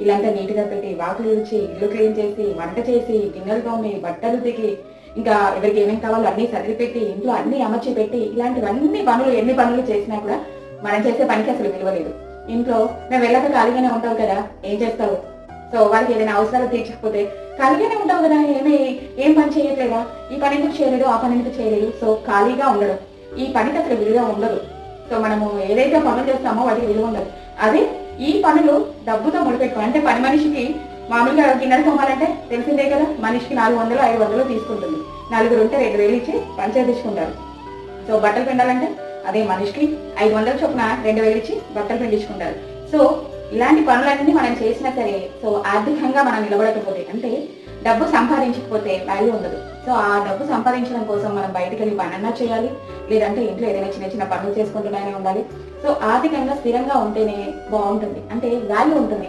ఇలాంటి నీట్గా పెట్టి వాకులు ఇచ్చి ఇల్లు క్లీన్ చేసి వంట చేసి గిన్నెలు తోమి బట్టలు దిగి ఇంకా ఎవరికి ఏమేమి కావాలో అన్ని సర్ది పెట్టి ఇంట్లో అన్ని అమర్చి పెట్టి ఇలాంటివన్నీ పనులు ఎన్ని పనులు చేసినా కూడా మనం చేసే పనికి అసలు విలువ లేదు. ఇంట్లో మేము వెళ్ళక ఖాళీగానే ఉంటావు కదా ఏం చేస్తావు? సో వాళ్ళకి ఏదైనా అవసరాలు తీర్చకపోతే ఖాళీగానే ఉంటావు కదా ఏమి ఏం పని చేయట్లేదా? ఈ పని ఎందుకు చేయలేదు ఆ పని ఎందుకు చేయలేదు? సో ఖాళీగా ఉండడం. ఈ పనికి అసలు విలువ ఉండదు. సో మనము ఏదైతే పనులు చేస్తామో వాటికి విలువ ఉండదు. అదే ఈ పనులు డబ్బుతో ముడిపెట్టుకో. అంటే పని మనిషికి మామూలుగా గిన్నెలు తోమాలంటే తెలిసిందే కదా మనిషికి నాలుగు వందలు ఐదు వందలు తీసుకుంటుంది. నలుగురు ఉంటే రెండు వేలు ఇచ్చి పని చేయించుకుంటారు సో బట్టలు పిండాలంటే అదే మనిషికి ఐదు వందల చొప్పున రెండు వేలు ఇచ్చి బట్టలు పిండించుకుంటారు. సో ఇలాంటి పనులన్నీ మనం చేసినా సరే సో ఆర్థికంగా మనం నిలబడకపోతే అంటే డబ్బు సంపాదించకపోతే వాల్యూ ఉండదు. సో ఆ డబ్బు సంపాదించడం కోసం మనం బయటకు వెళ్ళి పనన్నా చేయాలి లేదంటే ఇంట్లో ఏదైనా చిన్న చిన్న పనులు చేసుకుంటూనే ఉండాలి. సో ఆర్థికంగా స్థిరంగా ఉంటేనే బాగుంటుంది. అంటే వాల్యూ ఉంటుంది.